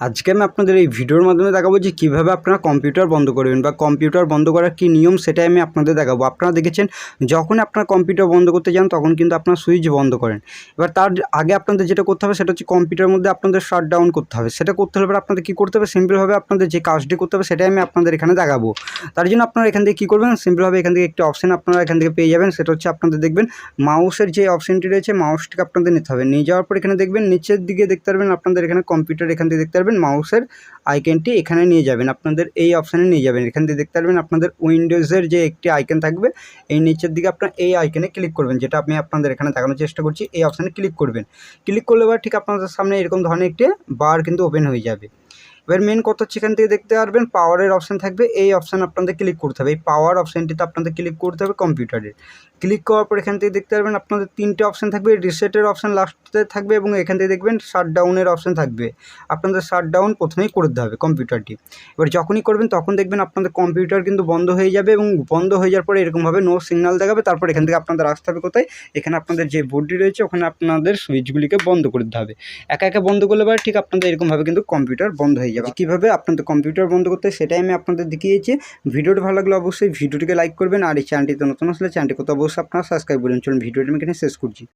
আজকে আমি আপনাদের এই ভিডিওর মাধ্যমে দেখাবো যে কীভাবে আপনারা কম্পিউটার বন্ধ করবেন বা কম্পিউটার বন্ধ করার কী নিয়ম সেটাই আমি আপনাদের দেখাবো। আপনারা দেখেছেন, যখন আপনার কম্পিউটার বন্ধ করতে যান, তখন কিন্তু আপনার সুইচ বন্ধ করেন। এবার তার আগে আপনাদের যেটা করতে হবে, সেটা হচ্ছে কম্পিউটারের মধ্যে আপনাদের শাট ডাউন করতে হবে। সেটা করতে হলে আপনাদের কী করতে হবে? সিম্পলভাবে আপনাদের যে কাজটি করতে হবে, সেটাই আমি আপনাদের এখানে দেখাবো। তার জন্য আপনারা এখান থেকে কী করবেন? সিম্পলভাবে এখান থেকে একটি অপশান আপনারা এখান থেকে পেয়ে যাবেন। সেটা হচ্ছে আপনাদের দেখবেন মাউসের যে অপশানটি রয়েছে মাউসটিকে আপনাদের নিতে হবে। নিয়ে যাওয়ার পর এখানে দেখবেন, নিচের দিকে দেখতে পারবেন, আপনাদের এখানে কম্পিউটার এখান থেকে দেখতে পারবেন মাউসের আইকনটি এখানে নিয়ে যাবেন। আপনাদের এই অপশানে নিয়ে যাবেন। এখান থেকে দেখতে পারবেন আপনাদের উইন্ডোজের যে একটি আইকন থাকবে, এই নিচের দিকে আপনার এই আইকনে ক্লিক করবেন, যেটা আমি আপনাদের এখানে দেখানোর চেষ্টা করছি। এই অপশানে ক্লিক করবেন। ক্লিক করলে ঠিক আপনাদের সামনে এরকম ধরনের একটি বার কিন্তু ওপেন হয়ে যাবে। এবার মেন কথা হচ্ছে এখান থেকে দেখতে পারবেন পাওয়ারের অপশান থাকবে। এই অপশান আপনাদের ক্লিক করতে হবে। এই পাওয়ার অপশানটিতে আপনাদের ক্লিক করতে হবে কম্পিউটারের ক্লিক করার পর এখান থেকে দেখতে পারবেন আপনাদের তিনটে অপশান থাকবে। রিসেটের অপশান লাস্টে থাকবে এবং এখান থেকে দেখবেন শাট ডাউনের অপশান থাকবে। আপনাদের শাট ডাউন প্রথমেই করে দিতে হবে কম্পিউটারটি এবার যখনই করবেন তখন দেখবেন আপনাদের কম্পিউটার কিন্তু বন্ধ হয়ে যাবে এবং বন্ধ হয়ে যাওয়ার পরে এরকমভাবে নো সিগন্যাল দেখাবে। তারপর এখান থেকে আপনাদের আসতে হবে কোথায়? এখানে আপনাদের যে বোর্ডটি রয়েছে, ওখানে আপনাদের সুইচগুলিকে বন্ধ করে দিতে হবে। একা একা বন্ধ করলে পরে ঠিক আপনাদের এরকমভাবে কিন্তু কম্পিউটার বন্ধ হয়ে যাবে। কীভাবে আপনাদের কম্পিউটার বন্ধ করতে সেটাই আমি আপনাদের দেখিয়েছি। ভিডিওটি ভালো লাগলে অবশ্যই ভিডিওটিকে লাইক করবেন, আর এই চ্যানেলটিতে নতুন আসলে চ্যানেলটি কোথাও অবশ্যই আপনারা সাবস্ক্রাইব করবেন চলুন, ভিডিওটি আমি এখানে শেষ করছি।